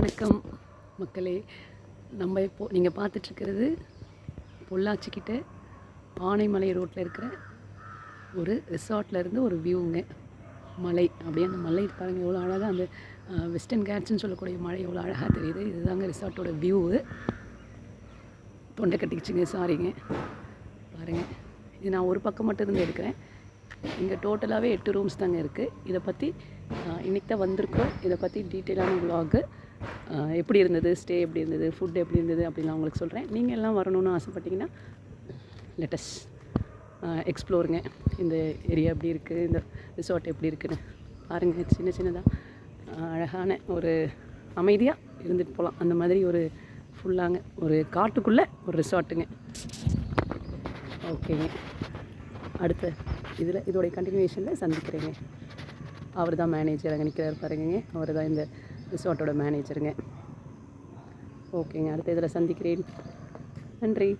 வணக்கம் மக்களே. நம்ம இப்போ நீங்கள் பார்த்துட்ருக்கிறது பொள்ளாச்சிக்கிட்ட ஆனைமலை ரோட்டில் இருக்கிற ஒரு ரிசார்ட்ல இருந்து ஒரு வியூங்க. மலை. அப்படியே அந்த மலை பாருங்கள் எவ்வளோ அழகாக அந்த வெஸ்டர்ன் கேட்ஸ்ன்னு சொல்லக்கூடிய மலை எவ்வளோ அழகாக தெரியுது. இதுதாங்க ரிசார்ட்டோட வியூவு தொண்டை கட்டிக்கிச்சுங்க சாரிங்க. பாருங்கள் இது நான் ஒரு பக்கம் மட்டும் இருந்து எடுக்கிறேன். இங்கே டோட்டலாகவே எட்டு ரூம்ஸ் தாங்க இருக்குது இதை பற்றி இன்றைக்கி தான் வந்திருக்கோம் இதை பற்றி டீட்டெயிலான விலாகு எப்படி இருந்தது ஸ்டே எப்படி இருந்தது ஃபுட் எப்படி இருந்தது அப்படின்னு நான் உங்களுக்கு சொல்கிறேன் நீங்கள் எல்லாம் வரணும்னு ஆசைப்பட்டீங்கன்னா லெட்டஸ் எக்ஸ்ப்ளோருங்க இந்த ஏரியா எப்படி இருக்குது இந்த ரிசார்ட் எப்படி இருக்குன்னு. பாருங்கள் சின்ன சின்னதாக அழகான ஒரு அமைதியாக இருந்துட்டு போகலாம் அந்த மாதிரி ஒரு ஃபுல்லாங்க ஒரு காட்டுக்குள்ளே ஒரு ரிசார்ட்டுங்க ஓகேங்க அடுத்து இதில் இதோடைய கண்டினியூஷனில் சந்திக்கிறேங்க. அவர் தான் மேனேஜர் அங்கே நிற்கிறார் பாருங்க அவர் தான் இந்த ரிசார்ட்டோட மேனேஜருங்க ஓகேங்க அடுத்த இதில் சந்திக்கிறேன். நன்றி.